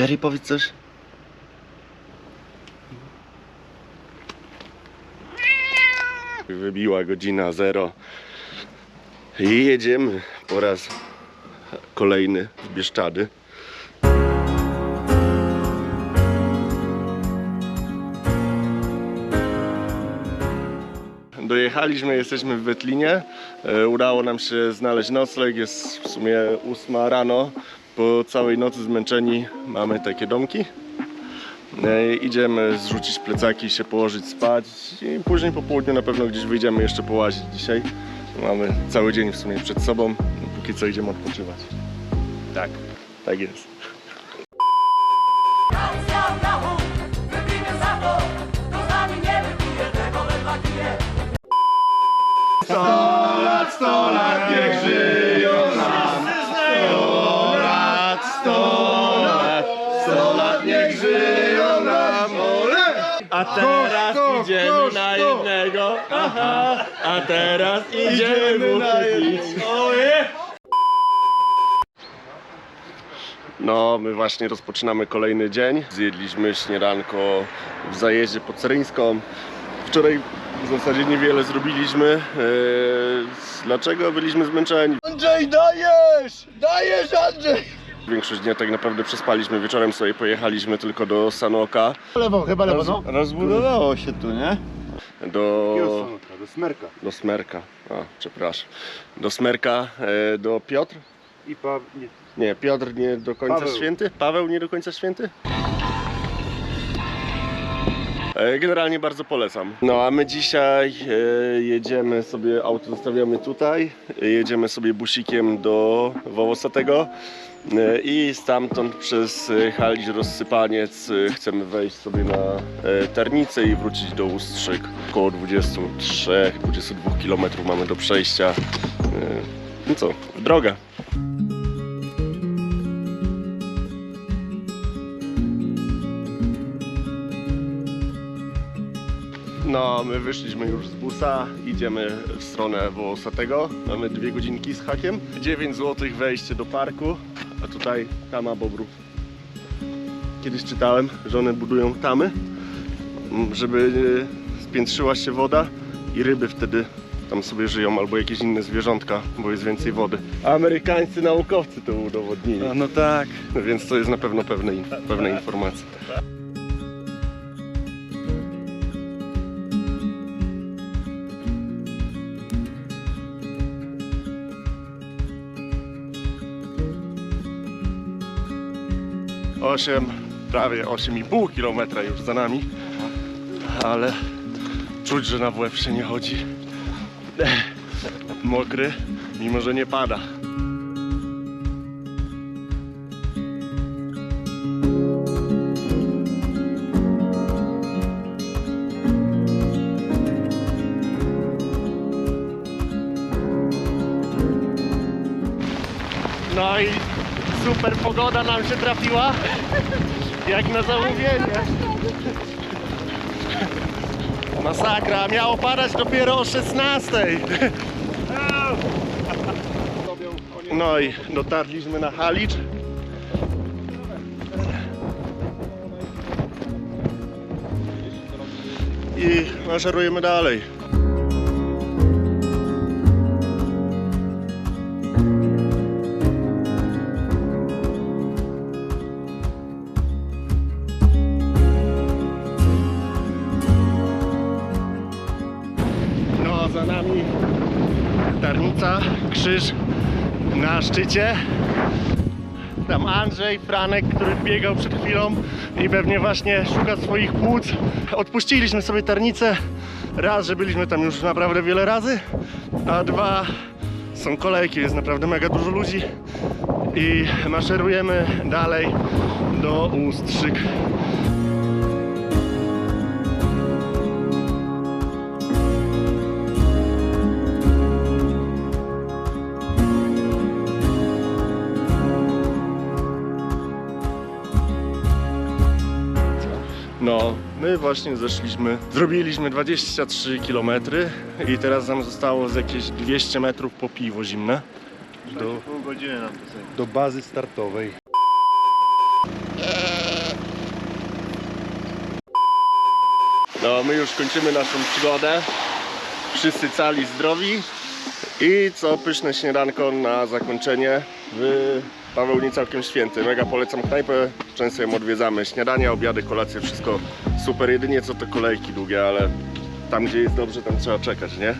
Jerry, powiedz coś. Wybiła godzina zero. I jedziemy po raz kolejny w Bieszczady. Dojechaliśmy, jesteśmy w Wetlinie. E, Udało nam się znaleźć nocleg. Jest w sumie 8 rano. Po całej nocy zmęczeni mamy takie domki. E, Idziemy zrzucić plecaki, się położyć spać i później po południu na pewno gdzieś wyjdziemy jeszcze połazić dzisiaj. Mamy cały dzień w sumie przed sobą. Póki co idziemy odpoczywać. Tak, tak jest. Stacja Yahoo! Wypijmy za to, kto A teraz idziemy na jednego, aha, a teraz idziemy mu kupić. Oje! No, my właśnie rozpoczynamy kolejny dzień. Zjedliśmy śniadanko w zajeździe pod Ceryńską. Wczoraj w zasadzie niewiele zrobiliśmy. Eee, dlaczego? Byliśmy zmęczeni. Andrzej, dajesz! Dajesz, Andrzej! Większość dnia tak naprawdę przespaliśmy. Wieczorem sobie pojechaliśmy tylko do Sanoka. Lewo, chyba lewo, no. Rozbudowało się tu, nie? Do, Do smerka. do Smerka. A, przepraszam. Do Smerka, e, do Piotr. I pa... Nie. Nie, Piotr nie do końca Paweł. święty. Paweł nie do końca święty. E, Generalnie bardzo polecam. No a my dzisiaj e, jedziemy sobie, auto zostawiamy tutaj, jedziemy sobie busikiem do Wołosatego e, i stamtąd przez Halić Rozsypaniec chcemy wejść sobie na Ternicę i wrócić do Ustrzyk. Około 23-22 km mamy do przejścia. No co, w No, my wyszliśmy już z busa, idziemy w stronę Wołosatego. Mamy dwie godzinki z hakiem. 9 zł wejście do parku, a tutaj tama bobrów. Kiedyś czytałem, że one budują tamy, żeby e, spiętrzyła się woda i ryby wtedy tam sobie żyją, albo jakieś inne zwierzątka, bo jest więcej wody. Amerykańscy naukowcy to udowodnili, No tak. więc to jest na pewno pewne, pewne informacje. Osiem, prawie 8,5 km już za nami, ale czuć, że na WF się nie chodzi. Mokry, mimo że nie pada. No i super pogoda nam się trafiła. Jak na zamówienie. Masakra, miało padać dopiero o 16. No i dotarliśmy na Halicz. I maszerujemy dalej. Tarnica, krzyż na szczycie. Tam Andrzej, Franek, który biegał przed chwilą i pewnie właśnie szuka swoich płuc. Odpuściliśmy sobie Tarnicę. Raz, że byliśmy tam już naprawdę wiele razy, a dwa, są kolejki, jest naprawdę mega dużo ludzi i maszerujemy dalej do Ustrzyk. No, my właśnie zeszliśmy, zrobiliśmy 23 km i teraz nam zostało z jakieś 200 metrów po piwo zimne do, tak, pół godziny nam to do bazy startowej. No, my już kończymy naszą przygodę. Wszyscy cali, zdrowi. I co pyszne śniadanko na zakończenie w Pawełni całkiem święty. Mega polecam knajpę, często ją odwiedzamy. Śniadania, obiady, kolacje, wszystko super. Jedynie co to kolejki długie, ale tam gdzie jest dobrze, tam trzeba czekać, nie?